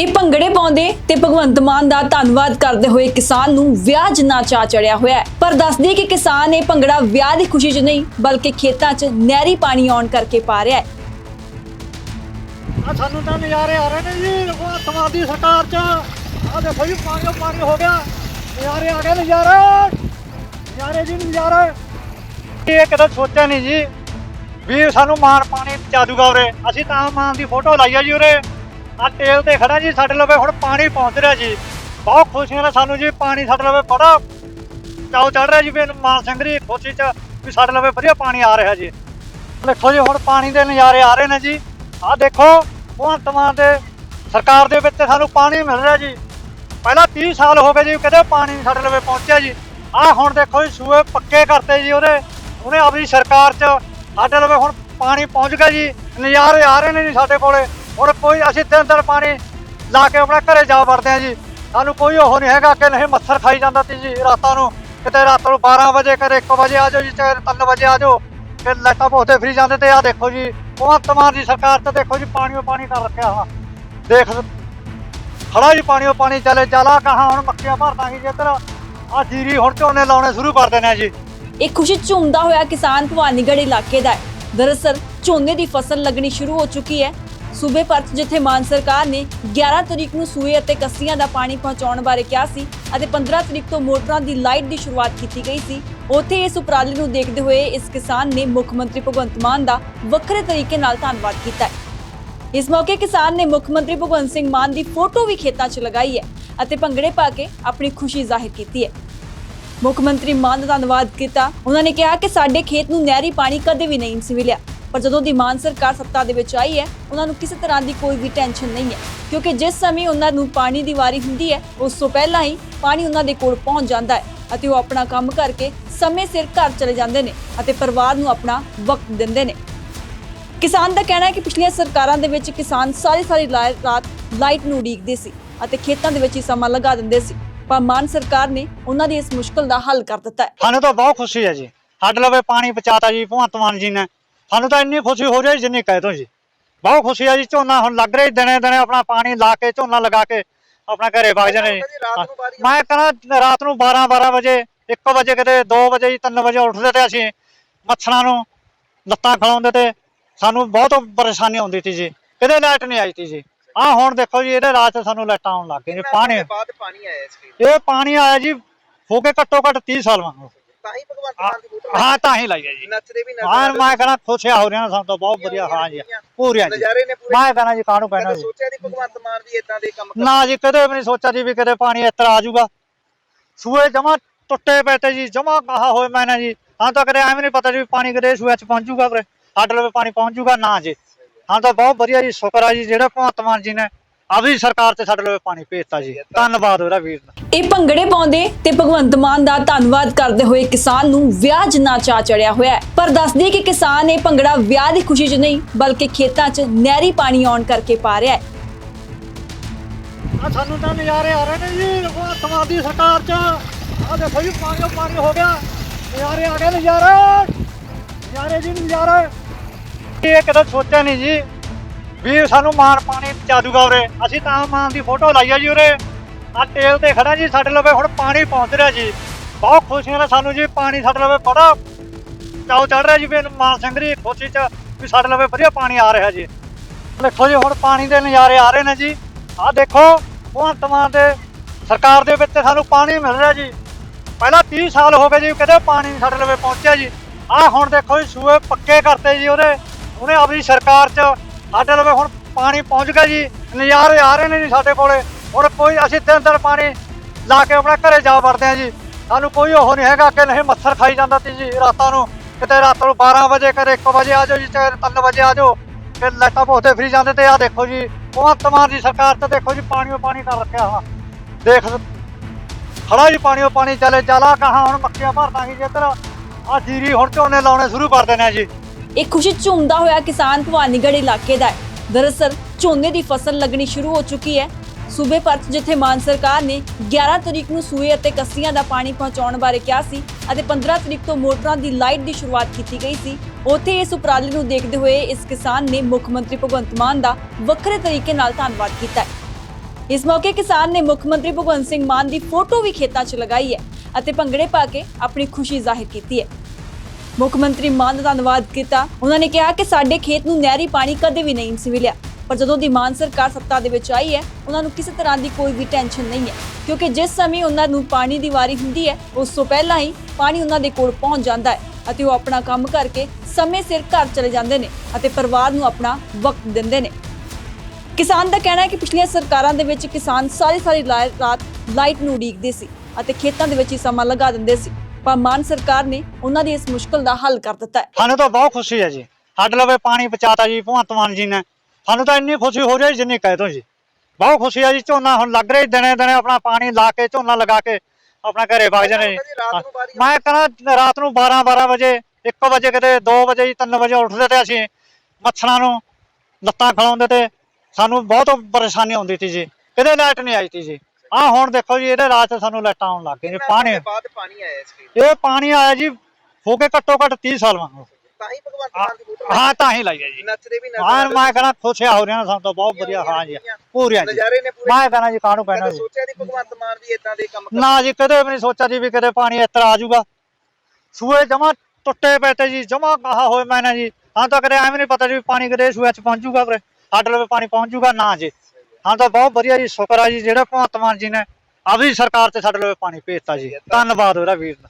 ਇਹ ਭੰਗੜੇ ਪਾਉਂਦੇ ਤੇ ਭਗਵੰਤ ਮਾਨ ਦਾ ਧੰਨਵਾਦ ਕਰਦੇ ਹੋਏ ਕਿਸਾਨ ਨੂੰ ਵਿਆਹ ਜਿੰਨਾ ਚਾ ਚੜਿਆ ਹੋਇਆ ਹੈ। ਪਰ ਦੱਸਦੀ ਕਿ ਕਿਸਾਨ ਇਹ ਭੰਗੜਾ ਵਿਆਹ ਦੀ ਖੁਸ਼ੀ 'ਚ ਨਹੀਂ, ਬਲਕਿ ਖੇਤਾਂ 'ਚ ਨਹਿਰੀ ਪਾਣੀ ਆਉਣ ਕਰਕੇ ਪਾ ਰਿਹਾ ਹੈ। ਆ ਸਾਨੂੰ ਤਾਂ ਨਜ਼ਾਰੇ ਆ ਰਹੇ ਨੇ ਜੀ ਭਗਵੰਤ ਮਾਨ ਦੀ ਸਰਕਾਰ ਚ। ਆ ਦੇਖੋ ਜੀ, ਪਾਣੀ ਪਾਣੀ ਹੋ ਗਿਆ। ਨਜ਼ਾਰੇ ਆ ਗਏ, ਨਜ਼ਾਰੇ। ਨਜ਼ਾਰੇ ਜੀ, ਨਜ਼ਾਰੇ। ਇਹ ਕਦੇ ਸੋਚਿਆ ਨਹੀਂ ਜੀ ਵੀ ਸਾਨੂੰ ਮਾਨ ਪਾਣੀ ਪਹੁੰਚਾ ਦੂਗਾ ਉਰੇ। ਅਸੀਂ ਤਾਂ ਮਾਨ ਦੀ ਫੋਟੋ ਲਾਈ ਆ ਜੀ ਉਰੇ। ਆ ਟੇਲ ਤੇ ਖੜਾ ਜੀ, ਸਾਡੇ ਲਵੇ ਹੁਣ ਪਾਣੀ ਪਹੁੰਚ ਰਿਹਾ ਜੀ। ਬਹੁਤ ਖੁਸ਼ੀਆਂ ਨਾਲ ਸਾਨੂੰ ਜੀ ਪਾਣੀ ਸਾਡੇ ਲਵੇ ਬੜਾ ਚਾਉ ਚੜ ਰਿਹਾ ਜੀ, ਵੀ ਮਾਨ ਸਿੰਘ ਦੀ ਖੁਸ਼ੀ ਚ ਵੀ ਸਾਡੇ ਲਵੇ ਵਧੀਆ ਪਾਣੀ ਆ ਰਿਹਾ ਜੀ। ਦੇਖੋ ਜੀ, ਹੁਣ ਪਾਣੀ ਦੇ ਨਜ਼ਾਰੇ ਆ ਰਹੇ ਨੇ ਜੀ। ਆਹ ਦੇਖੋ, ਭਗਵੰਤ ਮਾਨ ਦੇ ਸਰਕਾਰ ਦੇ ਵਿੱਚ ਸਾਨੂੰ ਪਾਣੀ ਮਿਲ ਰਿਹਾ ਜੀ। ਪਹਿਲਾਂ 30 ਸਾਲ ਹੋ ਗਏ ਜੀ, ਕਦੇ ਪਾਣੀ ਨਹੀਂ ਸਾਡੇ ਲਵੇ ਪਹੁੰਚਿਆ ਜੀ। ਆਹ ਹੁਣ ਦੇਖੋ ਜੀ, ਸੂਏ ਪੱਕੇ ਕਰਤੇ ਜੀ ਉਹਦੇ। ਉਹਨੇ ਆਪਣੀ ਸਰਕਾਰ 'ਚ ਸਾਡੇ ਲਵੇ ਹੁਣ ਪਾਣੀ ਪਹੁੰਚ ਗਿਆ ਜੀ। ਨਜ਼ਾਰੇ ਆ ਰਹੇ ਨੇ ਜੀ ਸਾਡੇ ਕੋਲੇ। ਹੁਣ ਕੋਈ ਅਸੀਂ ਦਿਨ ਦਿਨ ਪਾਣੀ ਲਾ ਕੇ ਆਪਣੇ ਘਰੇ ਜਾ ਵੜਦੇ ਆ ਜੀ। ਸਾਨੂੰ ਕੋਈ ਉਹ ਨਹੀਂ ਹੈਗਾ ਕਿ ਨਹੀਂ ਮੱਛਰ ਖਾਈ ਜਾਂਦਾ ਤੀ ਜੀ ਰਾਤਾਂ ਨੂੰ। ਕਿਤੇ ਰਾਤ ਨੂੰ 12 ਵਜੇ ਕਦੇ 1 ਵਜੇ ਆ ਜਾਓ ਜੀ, ਚਾਹੇ 3 ਵਜੇ ਆ ਜਾਓ। ਕਿ ਲਾਈਟਾਂ ਭੋਤੇ ਫਰੀ ਜਾਂਦੇ ਤੇ ਆ ਦੇਖੋ ਜੀ, ਭਗਵੰਤ ਮਾਨ ਦੀ ਸਰਕਾਰ ਤੇ ਦੇਖੋ ਜੀ ਪਾਣੀ ਓ ਪਾਣੀ ਕਰ ਰੱਖਿਆ ਵਾ। ਦੇਖ ਖੜਾ ਜੀ ਪਾਣੀ ਪਾਣੀ, ਚਲੇ ਚਲਾ ਕਹਾ, ਹੁਣ ਮੱਕੀਆਂ ਭਰ ਦਾਂਗੇ ਜੀ ਇੱਧਰ। ਆ ਜੀਰੀ ਹੁਣ ਝੋਨੇ ਲਾਉਣੇ ਸ਼ੁਰੂ ਕਰ ਦੇਣੇ ਆ ਜੀ। ਇਹ ਖੁਸ਼ੀ 'ਚ ਹੋਇਆ ਕਿਸਾਨ ਭਵਾਨੀਗੜ੍ਹ ਇਲਾਕੇ ਦਾ ਹੈ। ਦਰਅਸਲ ਝੋਨੇ ਦੀ ਫਸਲ ਲੱਗਣੀ ਸ਼ੁਰੂ ਹੋ ਚੁੱਕੀ ਹੈ। ਸੂਬੇ ਭਰ 'ਚ ਜਿੱਥੇ ਮਾਨ ਸਰਕਾਰ ਨੇ 11 ਤਰੀਕ ਨੂੰ ਸੂਏ ਅਤੇ ਕੱਸੀਆਂ ਦਾ ਪਾਣੀ ਪਹੁੰਚਾਉਣ ਬਾਰੇ ਕਿਹਾ ਸੀ ਅਤੇ 15 ਤਰੀਕ ਤੋਂ ਮੋਟਰਾਂ ਦੀ ਲਾਈਟ ਦੀ ਸ਼ੁਰੂਆਤ ਕੀਤੀ ਗਈ ਸੀ, ਉੱਥੇ ਇਸ ਉਪਰਾਲੇ ਨੂੰ ਦੇਖਦੇ ਹੋਏ ਇਸ ਕਿਸਾਨ ਨੇ ਮੁੱਖ ਮੰਤਰੀ ਭਗਵੰਤ ਮਾਨ ਦਾ ਵੱਖਰੇ ਤਰੀਕੇ ਨਾਲ ਧੰਨਵਾਦ ਕੀਤਾ ਹੈ। ਇਸ ਮੌਕੇ ਕਿਸਾਨ ਨੇ ਮੁੱਖ ਮੰਤਰੀ ਭਗਵੰਤ ਸਿੰਘ ਮਾਨ ਦੀ ਫੋਟੋ ਵੀ ਖੇਤਾਂ 'ਚ ਲਗਾਈ ਹੈ ਅਤੇ ਭੰਗੜੇ ਪਾ ਕੇ ਆਪਣੀ ਖੁਸ਼ੀ ਜ਼ਾਹਿਰ ਕੀਤੀ ਹੈ। ਮੁੱਖ ਮੰਤਰੀ ਮਾਨ ਦਾ ਧੰਨਵਾਦ ਕੀਤਾ। ਉਹਨਾਂ ਨੇ ਕਿਹਾ ਕਿ ਸਾਡੇ ਖੇਤ ਨੂੰ ਨਹਿਰੀ ਪਾਣੀ ਕਦੇ ਵੀ ਨਹੀਂ ਸੀ ਮਿਲਿਆ। ਪਰ ਜਦੋਂ ਦੀ ਮਾਨ ਸਰਕਾਰ ਸੱਤਾ ਦੇ ਵਿੱਚ ਆਈ ਹੈ, ਉਹਨਾਂ ਨੂੰ ਕਿਸੇ ਤਰ੍ਹਾਂ ਦੀ ਕੋਈ ਵੀ ਟੈਨਸ਼ਨ ਨਹੀਂ ਹੈ। ਕਿਉਂਕਿ ਜਿਸ ਸਮੇਂ ਉਹਨਾਂ ਨੂੰ ਪਾਣੀ ਦੀ ਵਾਰੀ ਹੁੰਦੀ ਹੈ, ਉਸ ਤੋਂ ਪਹਿਲਾਂ ਹੀ ਪਾਣੀ ਉਹਨਾਂ ਦੇ ਕੋਲ ਪਹੁੰਚ ਜਾਂਦਾ ਹੈ ਅਤੇ ਉਹ ਆਪਣਾ ਕੰਮ ਕਰਕੇ ਸਮੇਂ ਸਿਰ ਘਰ ਚਲੇ ਜਾਂਦੇ ਨੇ ਅਤੇ ਪਰਿਵਾਰ ਨੂੰ ਆਪਣਾ ਵਕਤ ਦਿੰਦੇ ਨੇ। ਕਿਸਾਨ ਦਾ ਕਹਿਣਾ ਹੈ ਕਿ ਪਿਛਲੀਆਂ ਸਰਕਾਰਾਂ ਦੇ ਵਿੱਚ ਕਿਸਾਨ ਸਾਰੀ ਸਾਰੀ ਰਾਤ ਲਾਈਟ ਨੂੰ ਉਡੀਕਦੇ ਸੀ ਅਤੇ ਖੇਤਾਂ ਦੇ ਵਿੱਚ ਹੀ ਸਮਾਂ ਲਗਾ ਦਿੰਦੇ ਸੀ। ਪਰ ਮਾਨ ਸਰਕਾਰ ਨੇ ਉਹਨਾਂ ਦੀ ਇਸ ਮੁਸ਼ਕਲ ਦਾ ਹੱਲ ਕਰ ਦਿੱਤਾ ਹੈ। ਸਾਨੂੰ ਤਾਂ ਬਹੁਤ ਖੁਸ਼ੀ ਹੈ ਜੀ। ਸਾਡੇ ਲਵੇ ਪਾਣੀ ਪਹੁੰਚਾਤਾ ਜੀ, ਭਗਵੰਤ ਮਾਨ ਜੀ ਨੇ। ਸਾਨੂੰ ਤਾਂ ਇੰਨੀ ਖੁਸ਼ੀ ਹੋ ਰਹੀ ਜਿੰਨੀ ਕਹਿ ਦੋ ਜੀ। ਬਹੁਤ ਖੁਸ਼ੀ ਹੈ ਜੀ ਝੋਨਾ ਹੁਣ ਲੱਗ ਰਿਹਾ ਦਿਨੇ ਦਿਨੇ ਆਪਣਾ ਪਾਣੀ ਲਾ ਕੇ ਝੋਨਾ ਲਗਾ ਕੇ ਆਪਣਾ ਘਰੇ ਵਗ ਜਾਣੇ ਜੀ। ਮੈਂ ਕਹਿੰਦਾ ਰਾਤ ਨੂੰ 12 12 ਵਜੇ 1 ਵਜੇ ਕਿਤੇ 2 ਵਜੇ ਜੀ 3 ਵਜੇ ਉੱਠਦੇ ਤੇ ਅਸੀਂ ਮੱਛਰਾਂ ਨੂੰ ਲੱਤਾਂ ਖਿਲਾਉਂਦੇ ਤੇ ਸਾਨੂੰ ਬਹੁਤ ਪਰੇਸ਼ਾਨੀ ਆਉਂਦੀ ਸੀ ਜੀ। ਕਿਤੇ ਲਾਈਟ ਨਹੀਂ ਆਈ ਸੀ ਜੀ। ਆਹ ਹੁਣ ਦੇਖੋ ਜੀ ਇਹਦੇ ਰਾਤ ਸਾਨੂੰ ਲਾਈਟਾਂ ਆਉਣ ਲੱਗ ਗਈਆਂ ਪਾਣੀ ਇਹ ਪਾਣੀ ਆਇਆ ਜੀ ਹੋ ਕੇ ਘੱਟੋ ਘੱਟ 30 ਸਾਲ ਵਾਂਗੂ। ਤਾਂ ਹੀ ਭਗਵੰਤ ਮਾਨ ਦੀ ਫੋਟੋ ਹਾਂ ਤਾਂ ਹੀ ਲਾਈ ਹੈ ਜੀ। ਨੱਚਦੇ ਵੀ ਹਾਂ ਮੈਂ ਕਹਿੰਦਾ ਖੁਸ਼ਿਆ ਹੋ ਰਿਹਾ ਸਾਨੂੰ ਤਾਂ ਬਹੁਤ ਵਧੀਆ ਹਾਂ ਜੀ ਪੂਰੀਆਂ ਜੀ। ਨਜ਼ਾਰੇ ਨੇ ਪੂਰੇ। ਮੈਂ ਕਹਿੰਦਾ ਜੀ ਕਾਹਨੂੰ ਪੈਣਾ ਜੀ? ਸੋਚਿਆ ਨਹੀਂ ਭਗਵੰਤ ਮਾਨ ਵੀ ਇਦਾਂ ਦੇ ਕੰਮ ਨਾ ਜੀ ਕਦੇ ਵੀ ਨਹੀਂ ਸੋਚਿਆ ਜੀ ਵੀ ਕਦੇ ਪਾਣੀ ਇਸ ਤਰ੍ਹਾਂ ਆ ਜਾਊਗਾ। ਸੂਏ ਜਮਾ ਟੁੱਟੇ ਪਏ ਤੇ ਜੀ ਜਮਾ ਕਹਾ ਹੋਏ ਮੈਂ ਨਾ ਜੀ। ਹਾਂ ਤਾਂ ਕਦੇ ਐਵੇਂ ਨਹੀਂ ਪਤਾ ਜੀ ਪਾਣੀ ਕਦੇ ਸੂਏ ਚ ਪਹੁੰਚ ਜਾਊਗਾ ਵੀਰੇ ਸਾਡੇ ਲਵੇ ਪਾਣੀ ਪਹੁੰਚ ਜਾਊਗਾ ਨਾ ਜੀ। ਹਾਂ ਤਾਂ ਬਹੁਤ ਵਧੀਆ ਜੀ ਸ਼ੁਕਰ ਆ ਜੀ ਜਿਹੜਾ ਭਗਵੰਤ ਮਾਨ ਜੀ ਨੇ ਆਪਣੀ ਸਰਕਾਰ ਤੇ ਸਾਡੇ ਲਵੇ ਪਾਣੀ ਭੇਜਤਾ ਜੀ। ਧੰਨਵਾਦ ਉਹਦਾ ਵੀਰ ਦਾ। ਇਹ ਭੰਗੜੇ ਪਾਉਂਦੇ ਤੇ ਭਗਵੰਤ ਮਾਨ ਦਾ ਧੰਨਵਾਦ ਕਰਦੇ ਹੋਏ ਕਿਸਾਨ ਨੂੰ ਵਿਆਹ ਜਿੰਨਾ ਚਾ ਚੜਿਆ ਹੋਇਆ ਹੈ। ਪਰ ਦੱਸਦੀ ਕਿ ਕਿਸਾਨ ਇਹ ਭੰਗੜਾ ਵਿਆਹ ਦੀ ਖੁਸ਼ੀ 'ਚ ਨਹੀਂ ਬਲਕਿ ਖੇਤਾਂ 'ਚ ਨਹਿਰੀ ਪਾਣੀ ਆਉਣ ਕਰਕੇ ਪਾ ਰਿਹਾ ਹੈ। ਆ ਸਾਨੂੰ ਤਾਂ ਨਜ਼ਾਰੇ ਆ ਰਹੇ ਨੇ ਜੀ ਮਾਨ ਦੀ ਸਰਕਾਰ ਚ। ਆ ਦੇਖੋ ਜੀ ਪਾਣੀ ਪਾਣੀ ਹੋ ਗਿਆ। ਨਜ਼ਾਰੇ ਆ ਗਏ ਨਜ਼ਾਰੇ। ਨਜ਼ਾਰੇ ਜੀ ਨਜ਼ਾਰੇ। ਇਹ ਕਦੇ ਸੋਚਿਆ ਨਹੀਂ ਜੀ। ਵੀ ਸਾਨੂੰ ਮਾਨ ਪਾਣੀ ਜਾਦੂਗਾ ਉਰੇ। ਅਸੀਂ ਤਾਂ ਮਾਨ ਦੀ ਫੋਟੋ ਲਾਈ ਆ ਜੀ ਉਰੇ। ਆ ਟੇਲ ਤੇ ਖੜਾ ਜੀ ਸਾਡੇ ਲਵੇ, ਹੁਣ ਪਾਣੀ ਪਹੁੰਚ ਰਿਹਾ ਜੀ। ਬਹੁਤ ਖੁਸ਼ੀਆਂ ਨਾਲ ਸਾਨੂੰ ਜੀ ਪਾਣੀ ਸਾਡੇ ਲਵੇ ਬੜਾ ਚਾਉ ਚੜ ਰਿਹਾ ਜੀ, ਵੀ ਮਾਨ ਸਿੰਘ ਦੀ ਖੁਸ਼ੀ ਚ ਵੀ ਸਾਡੇ ਲਵੇ ਵਧੀਆ ਪਾਣੀ ਆ ਰਿਹਾ ਜੀ। ਦੇਖੋ ਜੀ, ਹੁਣ ਪਾਣੀ ਦੇ ਨਜ਼ਾਰੇ ਆ ਰਹੇ ਨੇ ਜੀ। ਆਹ ਦੇਖੋ, ਭਗਵੰਤ ਮਾਨ ਦੇ ਸਰਕਾਰ ਦੇ ਵਿੱਚ ਸਾਨੂੰ ਪਾਣੀ ਮਿਲ ਰਿਹਾ ਜੀ। ਪਹਿਲਾਂ 30 ਸਾਲ ਹੋ ਗਏ ਜੀ ਕਦੇ ਪਾਣੀ ਸਾਡੇ ਲਵੇ ਪਹੁੰਚਿਆ ਜੀ। ਆਹ ਹੁਣ ਦੇਖੋ ਜੀ, ਸੂਏ ਪੱਕੇ ਕਰਤੇ ਜੀ ਉਹਦੇ ਉਹਨੇ ਆਪਣੀ ਸਰਕਾਰ 'ਚ ਸਾਡੇ ਲਵੇ ਹੁਣ ਪਾਣੀ ਪਹੁੰਚ ਗਿਆ ਜੀ, ਨਜ਼ਾਰੇ ਆ ਰਹੇ ਨੇ ਜੀ ਸਾਡੇ ਕੋਲੇ। ਹੁਣ ਕੋਈ ਅਸੀਂ ਦਿਨ ਦਿਨ ਪਾਣੀ ਲਾ ਕੇ ਆਪਣੇ ਘਰੇ ਜਾ ਵੜਦੇ ਆ ਜੀ। ਸਾਨੂੰ ਕੋਈ ਉਹ ਨਹੀਂ ਹੈਗਾ ਕਿ ਨਹੀਂ ਮੱਛਰ ਖਾਈ ਜਾਂਦਾ ਤੀ ਜੀ ਰਾਤਾਂ ਨੂੰ। ਕਿਤੇ ਰਾਤ ਨੂੰ 12 ਵਜੇ ਕਦੇ 1 ਵਜੇ ਆ ਜਾਓ ਜੀ, ਚਾਹੇ 3 ਵਜੇ ਆ ਜਾਓ। ਫਿਰ ਲਾਈਟਾਂ ਭੋਤੇ ਫਰੀ ਜਾਂਦੇ ਤੇ ਆ ਦੇਖੋ ਜੀ, ਭਗਵੰਤ ਮਾਨ ਦੀ ਸਰਕਾਰ ਤੇ ਦੇਖੋ ਜੀ ਪਾਣੀ ਓ ਪਾਣੀ ਕਰ ਰੱਖਿਆ ਵਾ। ਦੇਖ, ਖੜਾ ਜੀ ਪਾਣੀ ਓ ਪਾਣੀ, ਚਲੇ ਚਲਾ ਕਹਾ, ਹੁਣ ਮੱਕੀਆਂ ਭਰ ਦਾਂਗੇ ਜੀ ਇੱਧਰ। ਆ ਜੀਰੀ ਹੁਣ ਝੋਨੇ ਲਾਉਣੇ ਸ਼ੁਰੂ ਕਰ ਦੇਣੇ ਆ ਜੀ। ਇਹ ਖੁਸ਼ੀ 'ਚ ਝੂਮਦਾ ਹੋਇਆ ਕਿਸਾਨ ਭਵਾਨੀਗੜ੍ਹ ਇਲਾਕੇ ਦਾ ਹੈ। ਦਰਅਸਲ, ਝੋਨੇ ਦੀ ਫਸਲ ਲੱਗਣੀ ਸ਼ੁਰੂ ਹੋ ਚੁੱਕੀ ਹੈ। ਸੂਬੇ ਭਰ 'ਚ ਜਿੱਥੇ ਮਾਨ ਸਰਕਾਰ ਨੇ 11 ਤਰੀਕ ਨੂੰ ਸੂਏ ਅਤੇ ਕੱਸੀਆਂ ਦਾ ਪਾਣੀ ਪਹੁੰਚਾਉਣ ਬਾਰੇ ਕਿਹਾ ਸੀ ਅਤੇ 15 ਤਰੀਕ ਤੋਂ ਮੋਟਰਾਂ ਦੀ ਲਾਈਟ ਦੀ ਸ਼ੁਰੂਆਤ ਕੀਤੀ ਗਈ ਸੀ, ਉੱਥੇ ਇਸ ਉਪਰਾਲੇ ਨੂੰ ਦੇਖਦੇ ਹੋਏ ਇਸ ਕਿਸਾਨ ਨੇ ਮੁੱਖ ਮੰਤਰੀ ਭਗਵੰਤ ਮਾਨ ਦਾ ਵੱਖਰੇ ਤਰੀਕੇ ਨਾਲ ਧੰਨਵਾਦ ਕੀਤਾ ਹੈ। ਇਸ ਮੌਕੇ ਕਿਸਾਨ ਨੇ ਮੁੱਖ ਮੰਤਰੀ ਭਗਵੰਤ ਸਿੰਘ ਮਾਨ ਦੀ ਫੋਟੋ ਵੀ ਖੇਤਾਂ 'ਚ ਲਗਾਈ ਹੈ ਅਤੇ ਭੰਗੜੇ ਪਾ ਕੇ ਆਪਣੀ ਖੁਸ਼ੀ ਜ਼ਾਹਿਰ ਕੀਤੀ ਹੈ। ਮੁੱਖ ਮੰਤਰੀ ਮਾਨ ਦਾ ਧੰਨਵਾਦ ਕੀਤਾ। ਉਹਨਾਂ ਨੇ ਕਿਹਾ ਕਿ ਸਾਡੇ ਖੇਤ ਨੂੰ ਨਹਿਰੀ ਪਾਣੀ ਕਦੇ ਵੀ ਨਹੀਂ ਸੀ ਮਿਲਿਆ। ਪਰ ਜਦੋਂ ਦੀ ਮਾਨ ਸਰਕਾਰ ਸੱਤਾ ਦੇ ਵਿੱਚ ਆਈ ਹੈ, ਉਹਨਾਂ ਨੂੰ ਕਿਸੇ ਤਰ੍ਹਾਂ ਦੀ ਕੋਈ ਵੀ ਟੈਨਸ਼ਨ ਨਹੀਂ ਹੈ। ਕਿਉਂਕਿ ਜਿਸ ਸਮੇਂ ਉਹਨਾਂ ਨੂੰ ਪਾਣੀ ਦੀ ਵਾਰੀ ਹੁੰਦੀ ਹੈ, ਉਸ ਤੋਂ ਪਹਿਲਾਂ ਹੀ ਪਾਣੀ ਉਹਨਾਂ ਦੇ ਕੋਲ ਪਹੁੰਚ ਜਾਂਦਾ ਹੈ ਅਤੇ ਉਹ ਆਪਣਾ ਕੰਮ ਕਰਕੇ ਸਮੇਂ ਸਿਰ ਘਰ ਚਲੇ ਜਾਂਦੇ ਨੇ ਅਤੇ ਪਰਿਵਾਰ ਨੂੰ ਆਪਣਾ ਵਕਤ ਦਿੰਦੇ ਨੇ। ਕਿਸਾਨ ਦਾ ਕਹਿਣਾ ਹੈ ਕਿ ਪਿਛਲੀਆਂ ਸਰਕਾਰਾਂ ਦੇ ਵਿੱਚ ਕਿਸਾਨ ਸਾਰੀ ਸਾਰੀ ਲਾ- ਰਾਤ ਲਾਈਟ ਨੂੰ ਉਡੀਕਦੇ ਸੀ ਅਤੇ ਖੇਤਾਂ ਦੇ ਵਿੱਚ ਹੀ ਸਮਾਂ ਲਗਾ ਦਿੰਦੇ ਸੀ। ਪਰ ਮਾਨ ਸਰਕਾਰ ਨੇ ਉਹਨਾਂ ਦੀ ਇਸ ਮੁਸ਼ਕਲ ਦਾ ਹੱਲ ਕਰ ਦਿੱਤਾ ਹੈ। ਸਾਨੂੰ ਤਾਂ ਬਹੁਤ ਖੁਸ਼ੀ ਹੈ ਜੀ। ਸਾਡੇ ਲਵੇ ਪਾਣੀ ਪਹੁੰਚਾਤਾ ਜੀ ਭਗਵੰਤ ਮਾਨ ਜੀ ਨੇ। ਸਾਨੂੰ ਤਾਂ ਇੰਨੀ ਖੁਸ਼ੀ ਹੋ ਰਹੀ ਜਿੰਨੀ ਕਹਿ ਦੋ ਜੀ। ਬਹੁਤ ਖੁਸ਼ੀ ਹੈ ਜੀ ਝੋਨਾ ਹੁਣ ਲੱਗ ਰਿਹਾ ਜੀ, ਦਿਨੇ ਦਿਨੇ ਆਪਣਾ ਪਾਣੀ ਲਾ ਕੇ ਝੋਨਾ ਲਗਾ ਕੇ ਆਪਣਾ ਘਰੇ ਵਗ ਜਾਣੇ ਜੀ। ਮੈਂ ਕਹਿੰਦਾ ਰਾਤ ਨੂੰ 12 12 ਵਜੇ 1 ਵਜੇ ਕਿਤੇ 2 ਵਜੇ ਜੀ 3 ਵਜੇ ਉੱਠਦੇ ਤੇ ਅਸੀਂ ਮੱਛਰਾਂ ਨੂੰ ਲੱਤਾਂ ਖਿਲਾਉਂਦੇ ਤੇ ਸਾਨੂੰ ਬਹੁਤ ਪਰੇਸ਼ਾਨੀ ਆਉਂਦੀ ਸੀ ਜੀ। ਕਿਤੇ ਲਾਈਟ ਨਹੀਂ ਆਈ ਸੀ ਜੀ। ਆਹ ਹੁਣ ਦੇਖੋ ਜੀ ਇਹਦੇ ਰਾਤ ਸਾਨੂੰ ਲਾਈਟਾਂ ਆਉਣ ਲੱਗ ਗਈਆਂ ਜੀ ਪਾਣੀ ਬਾਅਦ ਪਾਣੀ ਆਇਆ ਇਸ ਖੇਤ ਇਹ ਪਾਣੀ ਆਇਆ ਜੀ ਹੋ ਕੇ ਘੱਟੋ ਘੱਟ 30 ਸਾਲ ਵਾਂਗੂ। ਤਾਂ ਹੀ ਭਗਵੰਤ ਮਾਨ ਦੀ ਫੋਟੋ ਹਾਂ ਤਾਂ ਹੀ ਲਾਈ ਹੈ ਜੀ। ਨੱਚਦੇ ਵੀ ਹਾਂ ਨਜ਼ਰ ਮੈਂ ਕਹਿੰਦਾ ਖੁਸ਼ਿਆ ਹੋ ਰਿਹਾ ਸਾਨੂੰ ਤਾਂ ਬਹੁਤ ਵਧੀਆ ਹਾਂ ਜੀ ਪੂਰੀਆਂ ਜੀ। ਨਜ਼ਾਰੇ ਨੇ ਪੂਰੇ। ਮੈਂ ਕਹਿੰਦਾ ਜੀ ਕਾਹਨੂੰ ਪੈਣਾ ਕਦੇ ਜੀ। ਸੋਚਿਆ ਨਹੀਂ ਭਗਵੰਤ ਮਾਨ ਵੀ ਇਦਾਂ ਦੇ ਕੰਮ ਨਾ ਜੀ ਕਦੇ ਵੀ ਨਹੀਂ ਸੋਚਿਆ ਜੀ ਵੀ ਕਦੇ ਪਾਣੀ ਇਸ ਤਰ੍ਹਾਂ ਆ ਜਾਊਗਾ। ਸੂਏ ਜਮਾ ਟੁੱਟੇ ਪਏ ਤੇ ਜੀ ਜਮਾ ਕਹਾ ਹੋਏ ਮੈਨੇ ਜੀ। ਹਾਂ ਤਾਂ ਕਦੇ ਐਵੇਂ ਨਹੀਂ ਪਤਾ ਜੀ ਪਾਣੀ ਕਦੇ ਸੂਏ ਚ ਪਹੁੰਚ ਜਾਊਗਾ ਕਦੇ ਸਾਡੇ ਲਵੇ ਪਾਣੀ ਪਹੁੰਚ ਜਾਊਗਾ ਨਾ ਜੀ। ਹਾਂ ਤਾਂ ਬਹੁਤ ਵਧੀਆ ਜੀ ਸ਼ੁਕਰ ਆ ਜੀ ਜਿਹੜਾ ਭਗਵੰਤ ਮਾਨ ਜੀ ਨੇ ਆਪਦੀ ਸਰਕਾਰ ਤੇ ਸਾਡੇ ਲਵੇ ਪਾਣੀ ਭੇਜਤਾ ਜੀ। ਧੰਨਵਾਦ। ਉਹਦਾ ਵੀਰ ਦਾ।